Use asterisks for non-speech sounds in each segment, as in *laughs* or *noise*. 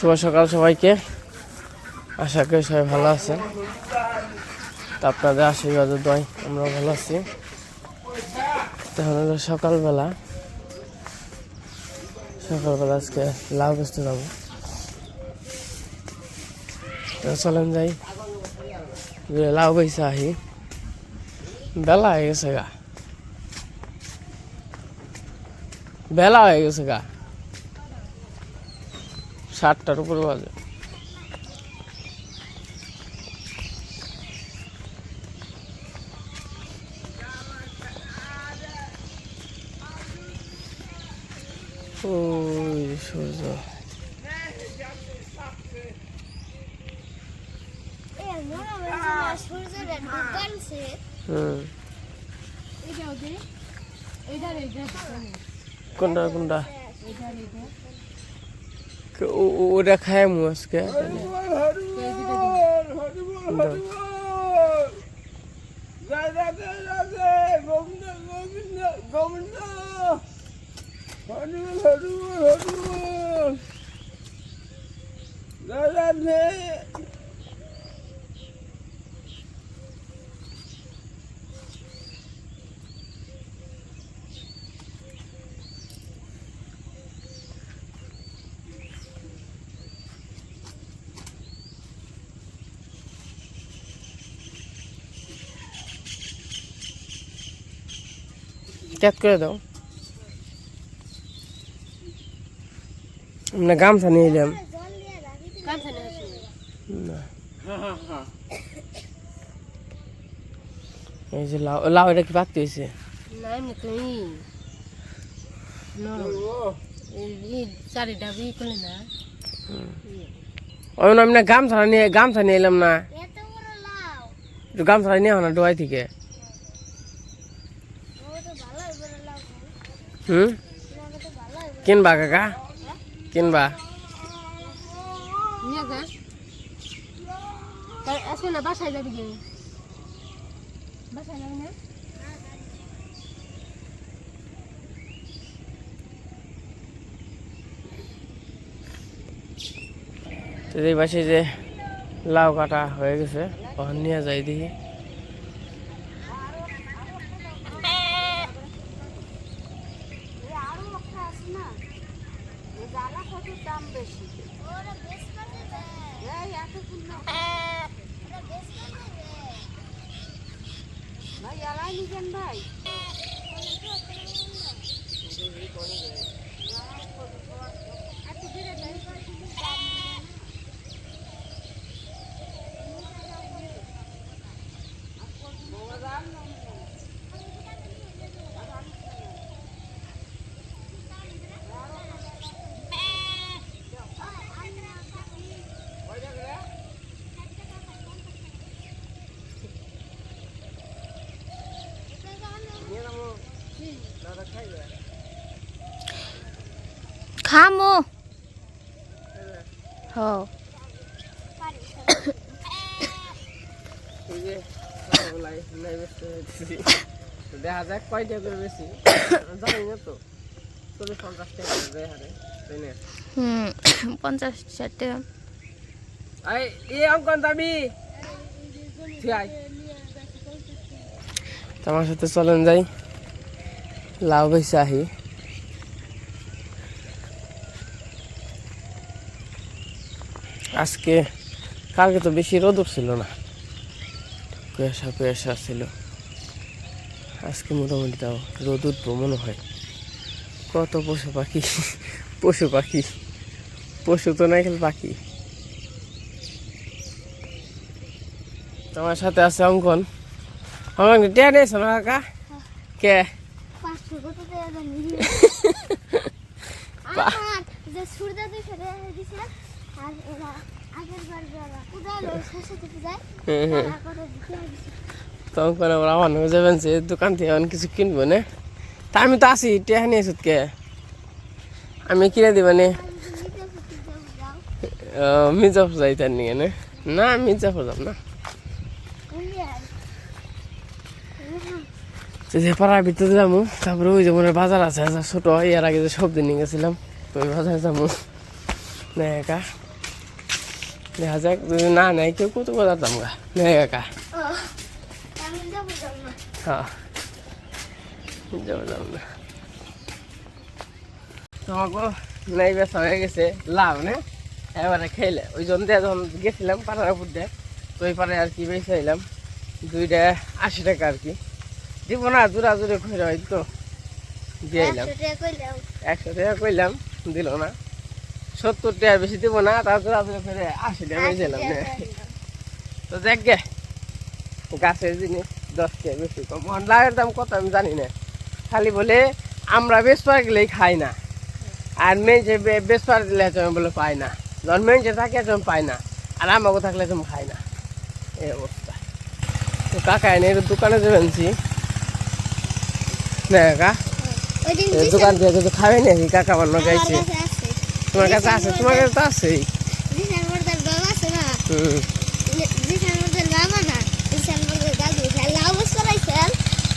শুভ সকাল সবাইকে। আশা করি সবাই ভালো আছেন। তা আপনাদের আশীর্বাদ দয় আমরা ভালো আছি। তখন হলো সকালবেলা সকালবেলা আজকে লাউ বেচতে যাব চলেন যাই। লাউ বেচে আহি, বেলা হয়ে গেছে গা। বেলা হয়ে গেছে গা। সাতটার উপরে বাজে। ওই সূর্য কোনটা কোনটা? এটার এটা কে- ও- ও- ওটা খায় মু আজকে ক্যাট করে দাও। না গামছা নিয়ে এলাম। এই যে লাউ লাউ এটা কি পাকতে হয়েছে গামছা নিয়ে গামছা নিয়ে এলাম না। গামছা নিয়ে না ডোয়াই থেকে ও তো ভালোই বড় লাউ হুম? কিনবা কাকা? কিনবা? এই পাশে যে লাউ কাটা হয়ে গেছে নিয়ে যাই দেখি আরও একটা আছে না এই জ্বালা কত দাম বেশি ওরা বেশ করে দেয় এই এত ফুল না ওরা বেশ করে দেয় ভাই এলাই নিবেন ভাই খামো হ এই যে সকালবেলায় নাই ব্যস্ত হয়েছি। তো দেখা যাক কয়টা করে বেশি? জানি না তো। চল্লিশ পঞ্চাশ টাকা করে হারে তাই না? হুম পঞ্চাশ ষাট টাকা। এই অঙ্কন তোমার সাথে চলেন যাই। লাউ বেশি আহি। আজকে কালকে তো বেশি রোদ ছিল না। কুয়াশা কুয়াশা ছিল। আজকে মোটামুটি তাও রোদ উঠবো হয়। কত পশু পাখি পশু পাখি পশু তো নাই পাখি। তোমার সাথে আছে অঙ্কন? অঙ্কন টিয়া নিয়েছো না কাকা? কে? আর আগের বার যারা পূজায় সরস্বতী পূজায় হুম হুম তারা করে দিতে দিছে তো অঙ্কন হয়ে যাবেন যে দোকান থেকে অনেক কিছু কিনবো, না? তা আমি তো আছি টিয়া নিয়েছো কে? আমি কিনে দিবা নে আমি যে নিতে ফুটি যাও যাও মির্জাপুর যাইতার নিয়ে, না? না মির্জাপুর যাব না? যে পাড়ার ভিতরে যাব তারপরে ওই যে মনে বাজার আছে ছোট এর আগে যে সবজি নিয়ে গেছিলাম ওই বাজারে যাব না একা? দেখা যাক যদি না নেয় কেউ কত নেই যাব না হ্যাঁ যাব যাব না তোমাকে নাই বেসা হয়ে গেছে লাভ না? এবারে খেলে। ওই জন দিয়ে যখন গেছিলাম পাড়ার উপর দিয়ে তো ওই পাড়ে আর কি এলাম দুইটা আশি টাকা আর কি। দিব না জোড়া জোরে খুঁজে হয়তো দিয়ে এলাম। একশো টাকা কইলাম। দিল না। সত্তর টাকা বেশি দিব না তার জোড়া জোরে ফেরে আশি টাকা এলাম তো দেখ গে। গাছের জিনিস দশ টাকা বেশি কম। লাউয়ের দাম কত আমি জানি না। খালি বলে আমরা বেসপার গেলেই খাই না। আর মেয়ে মেঞ্চে বেসপার দিলে তুমি বলে পাই না। যখন মেঞ্চে থাকে তুমি পাই না। আর আমাকে থাকলে তুমি খাই না। এই অবস্থা। তো কাকা এনে দোকানে যাবেনছি না কাকা? দোকান থেকে কিছু খাবে নাকি কাকা বান্য গাইছে। তোমার কাছে আছে? তোমার কাছে তো আছেই। হুম জিসান মোরদার বাবা না জিসান মোরদার দাদু লাউ বস করাইছেন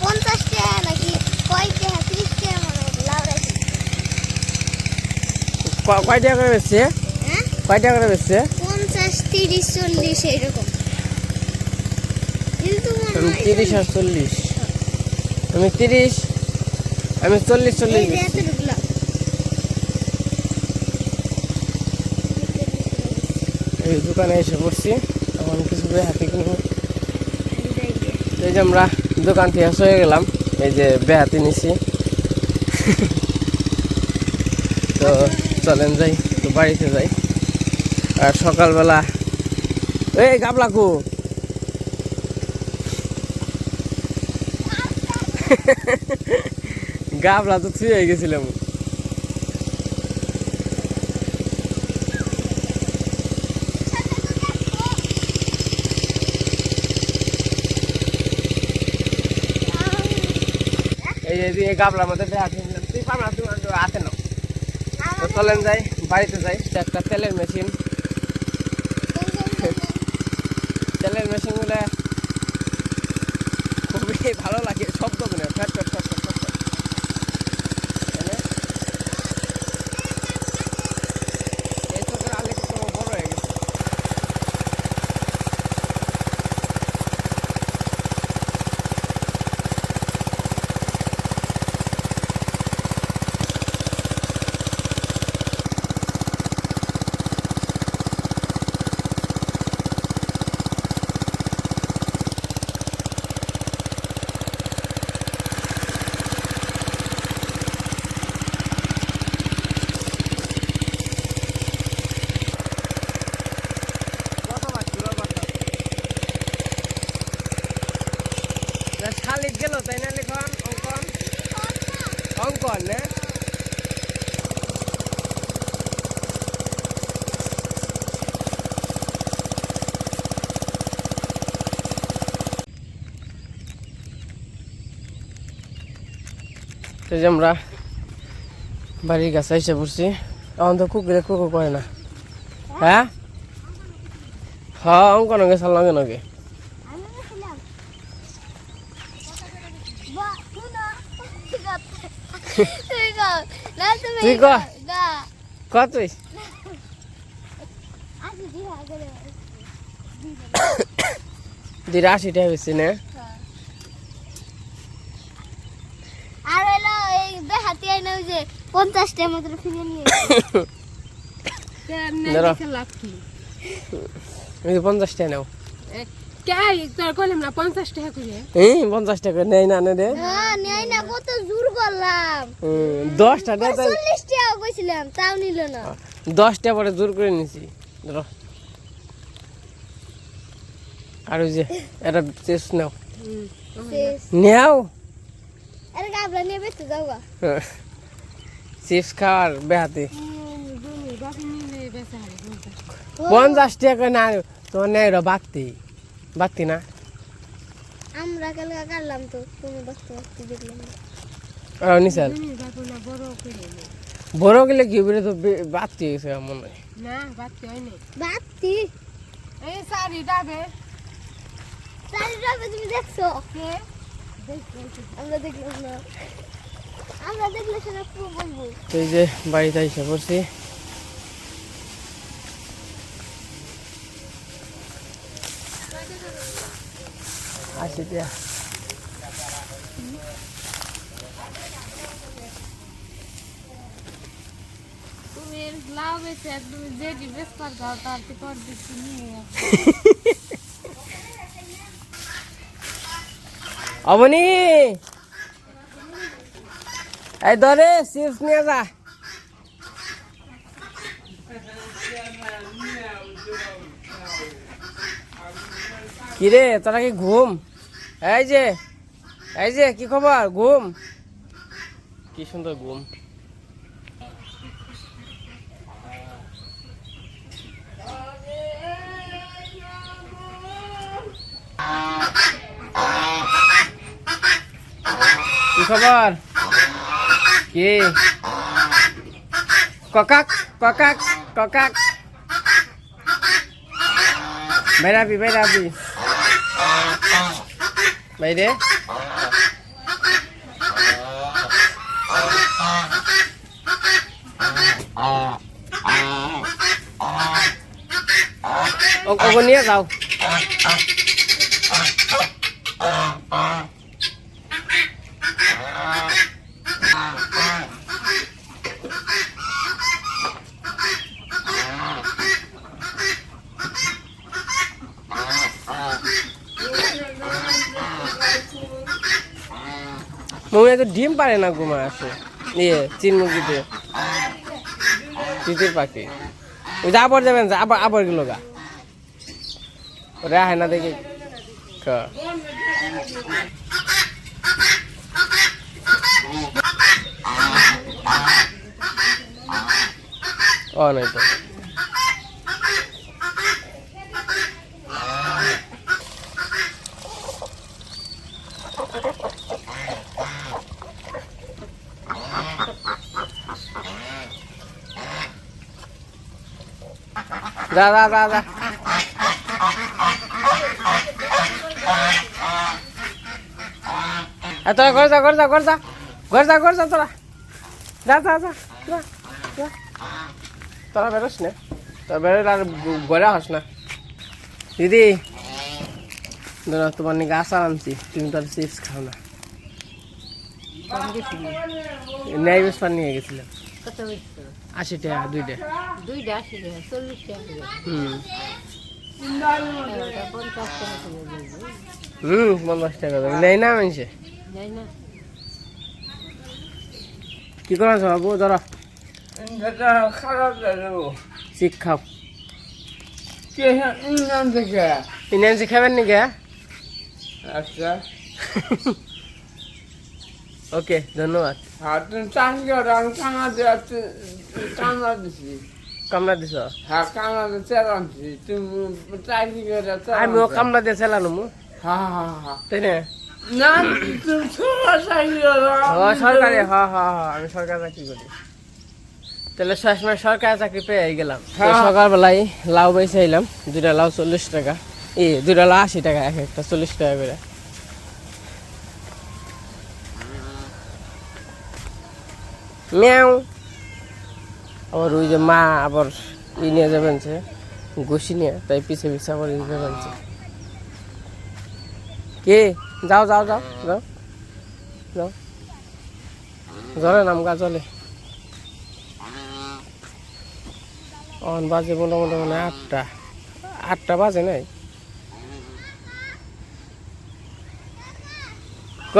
পঞ্চাশ টাকা নাকি কয় টাকা ত্রিশ টাকা মনে হয় লাউ রাখি ক- কয় টাকা করে বেচছে? হ্যাঁ? কয় টাকা করে বেচছে? পঞ্চাশ তিরিশ চল্লিশ তিরিশ আর চল্লিশ। আমি তিরিশ আমি চল্লিশ চল্লিশ এই দোকানে এসে পড়ছি। এখন কিছু বেহাতি কিনবো। এই যে আমরা দোকান থেকে হয়ে গেলাম। এই যে বেহাতি নিছি। *laughs* তো চলেন যাই তো বাড়িতে যাই। আর সকালবেলা এই গাবলাকু গাবলা তো থুয়ে গেছিলাম। এই যে গাবলার মধ্যে নিলাম তুই পাবনা তুই তো চলেন যাই বাড়িতে যাই। একটা তেলের মেশিন তেলের মেশিনগুলো খুবই ভালো লাগে শব্দ করে ফ্যাট ফ্যাট ফ্যাট ফ্যাট ফ্যাট ফ্যাট। তাই না? এই চোখের আলে কত বড় হয়ে গেছে কত বাজছিল বাতা শালিক গেল তাই না লিখন অঙ্কন অঙ্কন না তো যে আমরা বাড়ির কাছে এসে পড়ছি এখন তো কুকুরে কুকুর করে না হ্যাঁ হ্যাঁ গেছে লগে আমি গেছিলাম। বা, শুনো। তুই কও। না, তুই। দুইটা আশি টাকা বেশি না আর হলো এই দেহাতি আইনা ওই যে পঞ্চাশটার মতো ফিরে নিয়ে ধরো লাভ কি এই যে পঞ্চাশ টাকা নাও কে তোর কইলাম না পঞ্চাশ টাকা করে এই পঞ্চাশ টাকা না হ্যাঁ *coughs* দশটা টাকা তাই- চল্লিশ টাকা কইছিলাম তাও নিল না। দশটা পরে জোর করে নিছি। ধরো। আর ওই যে এটা চেস নাও। নেও। আরে গাবলা নিয়ে বেঁচে যাও গা। চিপস খাওয়ার বেহাতে। পঞ্চাশ টাকা না তোমার নেই র বাগতি বাগতি না। আমরা কালকে কাটলাম তো তুমি বাঁচতে বাঁচতে দেখলাম আর নিশাল বড় করে নে। বড় গেলে কি হবে তো গেছে আমার মনে হয় না বাকি হয় বাতি? এই সারি ডাবে চারিটা তুমি দেখছ? কে আমরা দেখলাম না। তো এই যে বাড়িতে এসে পড়ছি। আশি টাকা তুমি লাভ বেশি আর তুমি যে ডিবেস কর দাও তার থেকে কর দিচ্ছি নিয়ে অবনি এই ধরে চিপস নিয়ে যা। কিরে তোরা কি ঘুম? এই যে এই যে কি খবর? ঘুম? কি সুন্দর ঘুম। কি খবর? কি ককাক ককাক ককাক বেরাবি বেরাবি বাইরে ও- ওকে নিয়ে যাও মনে তো ডিম পারে না ঘুমা আসে। ইয়ে চিন মুরগিতে তিতির পাখি। ওই যে আবার যাবেন যে, আবার আবার গেল গা। ওরা হয় না দেখি। ক। যা যা যা যা। তোরা ঘর যা ঘর যা ঘর যা। ঘর যা ঘর যা তোরা। যা যা যা। তোরা বেরোস না। তোরা বেরো আর ঘরে হস না। দিদি ধরো তোমার নিয়ে গাছ আনছি। তুমি তো চিপস খাও না। ন্যায় বেসপান নিয়ে গেছিলাম। কত বেশি আশি টাকা দুইটা। দুইটা আশি টাকা চল্লিশ টাকা হুম। পঞ্চাশ টাকা হুম পঞ্চাশ টাকা দেবে নেই না মানুষে? কি করা বাবু? ধরো। খারাপ লাগল শিক্ষা কে ইন্ডিয়ান থেকে? ইনান্সি নাকি আচ্ছা। *laughs* ওকে ধন্যবাদ। হ্যাঁ তুমি কানা কানা দিছি। কামড়া দিছ? হ্যাঁ কানা দিয়ে তেল তুমি চাকরি করে আমিও কামড়া দিয়ে চালানো মু। হ্যাঁ হ্যাঁ হ্যাঁ তাই না? তুমি সরকারি হ হ হ আমি সরকারি চাকরি করি। তাহলে শেষমেশ সরকারি চাকরি পেয়ে গেলাম। হ্যাঁ। সকালবেলায় লাউ বেছে আইলাম দুটা লাউ চল্লিশ টাকা। এই দুটা লাউ আশি টাকা এক একটা চল্লিশ টাকা করে। ম্যাও। আবার ওই যে মা আবার ই নিয়ে যাবেন সে ঘুষি নিয়ে, তাই পিছে পিছে আবার ই যাবেন সে। কে? যাও যাও যাও যাও। যাও। জলে নাম গা, জলে। অন বাজে মোটামুটি মানে আটটা। আটটা বাজে নাই? ক?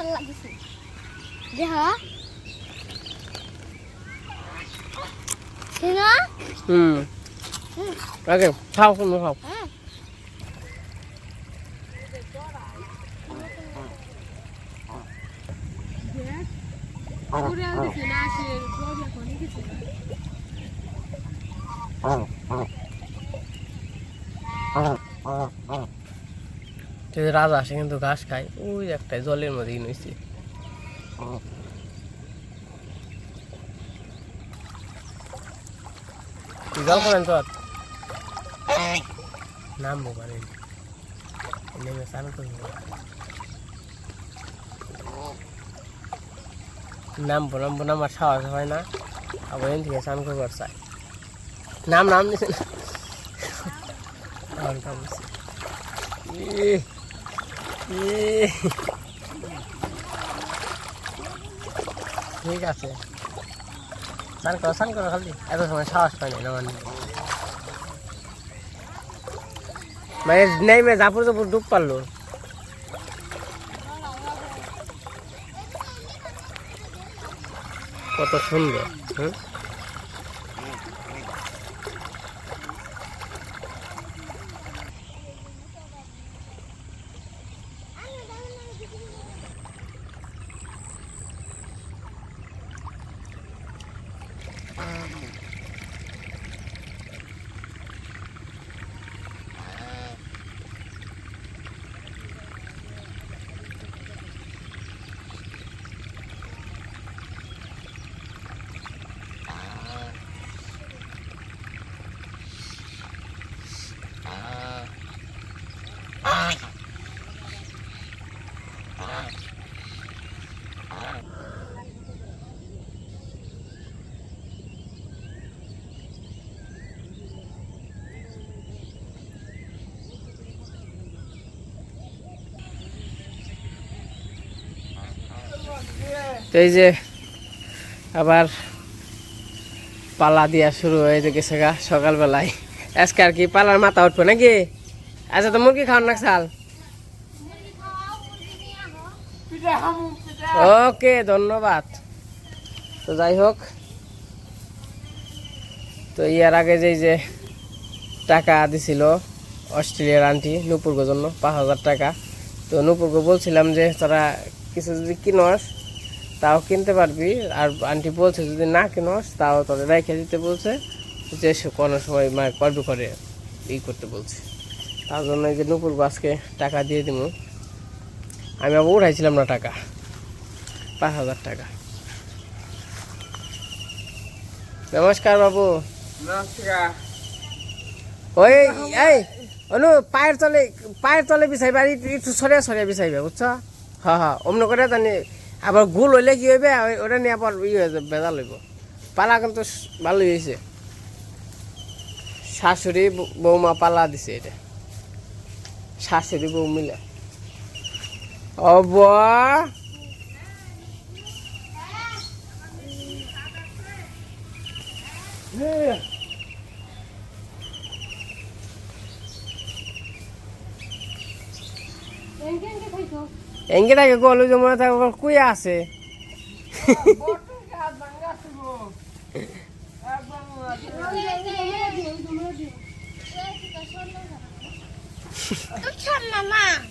মশলা লাগিছে দেহ না হুম ওকে খাও তুমি খাও হ্যাঁ ঘুরে দিছি না আসে জল এখন কিছু যদি রাজা আসে কিন্তু ঘাস খায়। ওই একটাই জলের মধ্যে নইছে জল করেন তো নামবো পারেন নেমে স্নান করব। নামবো নামবো নামার সাহস হয় না। আবার এন থেকে স্নান করবার চাই। নাম নাম নিছে না আমার কাম হইছে। ই, ই। ঠিক আছে। স্নান করো স্নান করো খালি এত সময় সাহস পাই না মানে। মানে নেই মে জাপুর জাপুর ডুব পারল। কত সুন্দর, হুম? তো এই যে আবার পালা দিয়া শুরু হয়ে যে গেছে গা সকালবেলায়। আজকে আর কি পালার মাথা উঠবে নাকি? আচ্ছা তো মুরগি খাওয়ান না চাল? ওকে, ধন্যবাদ। তো যাই হোক, তো ইয়ার আগে যেই যে টাকা দিছিল অস্ট্রেলিয়ার আন্টি নুপুরগোর জন্য, পাঁচ হাজার টাকা। তো নুপুরগো বলছিলাম যে, তারা কিছু যদি কিনস তাও কিনতে পারবি। আর আন্টি বলছে যদি না কিনস তাও তোরা রেখে দিতে বলছে। যে সে কোনো সময় মায়ের কর্ম করে ই করতে বলছে। তার জন্য এই যে নুপুরগো আজকে টাকা দিয়ে দিব আমি আবার উঠাইছিলাম না টাকা। পাঁচ হাজার টাকা। নমস্কার বাবু। নমস্কার। ওই এই অনু পায়ের তলে পায়ের তলে বিছাইবা একটু সরিয়া সরিয়া বিছাইবা বুঝছ? হ্যাঁ হ্যাঁ অমন করে জানি আবার গুল হইলে কি হইবে? ওটা নিয়ে আবার ই হয়ে যাবে, বেজাল হইব। পালা কিন্তু ভালোই হয়েছে শাশুড়ি বৌ- বৌমা পালা দিছে এটা। শাশুড়ি বউ মিলে। অব এঙ্গেটাকে গলু যে মনে থাকে ওর আছে।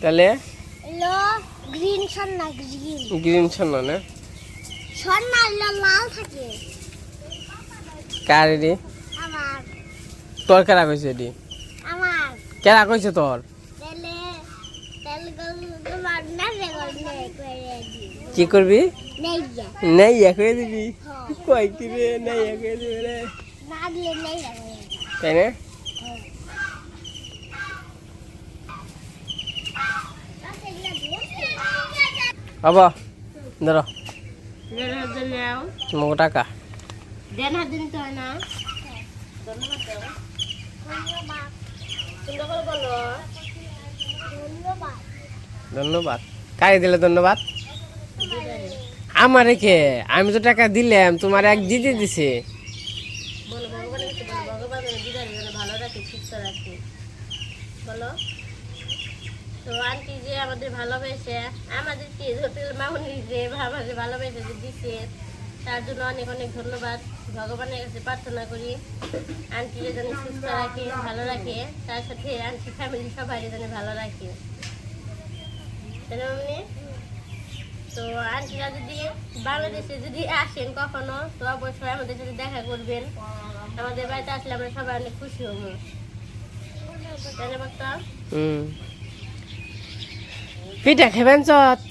তাহলে? গ্রিন সন্না গ্রিন গ্রিন ছন্ন না? সন্না লাল থাকে কার এডি আমার। তোর কেরা কইছে এডি আমার। কেরা কইছে তোর তেলে তেল গল তোমার না রে গল নে করে দি কি করবি? নেই করে দিবি? কই কি রে নেই করে দিবি রে। তাই না? ধরো তোমাকে টাকা। হয় ধন্যবাদ। কারে দিলে ধন্যবাদ। আমার রেখে আমি তো টাকা দিলাম, তোমার এক দিদি দিছে। বলো। তো আন্টি যে আমাদের ভালোবেসে আমাদেরকে হোটেল মামুনি যে আমাদের ভালোবেসে যে দিছে, তার জন্য অনেক অনেক ধন্যবাদ। ভগবানের কাছে প্রার্থনা করি, আন্টিকে যেন সুস্থ রাখে, ভালো রাখে, তার সাথে আন্টি ফ্যামিলি সবাই যেন ভালো রাখে। না মামনি? তো আন্টিরা যদি বাংলাদেশে যদি আসেন কখনো তো অবশ্যই আমাদের সাথে দেখা করবেন। আমাদের বাড়িতে আসলে আমরা সবাই অনেক খুশি হব। না বাক্তা? পিঠা খেবেন চত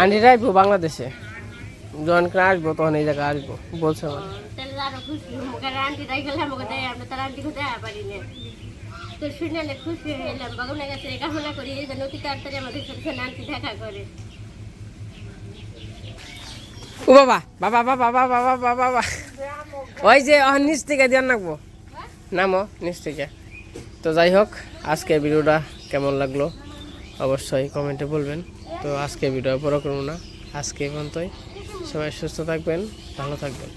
আন্টি আসব বাংলাদেশে। যখন আসব তখন এই জায়গায় আসব বলছে আমার খুশি ভগবানের কাছে কামনা করি তাড়াতাড়ি আমাদের সাথে দেখা করে। ও বাবা বাবা বাবা বাবা বাবা বাবা ওই যে নিচ থেকে দিয়ে নাকবো নামো, নিচ থেকে। তো যাই হোক আজকে ভিডিওটা কেমন লাগল অবশ্যই কমেন্টে বলবেন। তো আজকে ভিডিও বড় করব না। আজকে পর্যন্তই। সবাই সুস্থ থাকবেন, ভালো থাকবেন।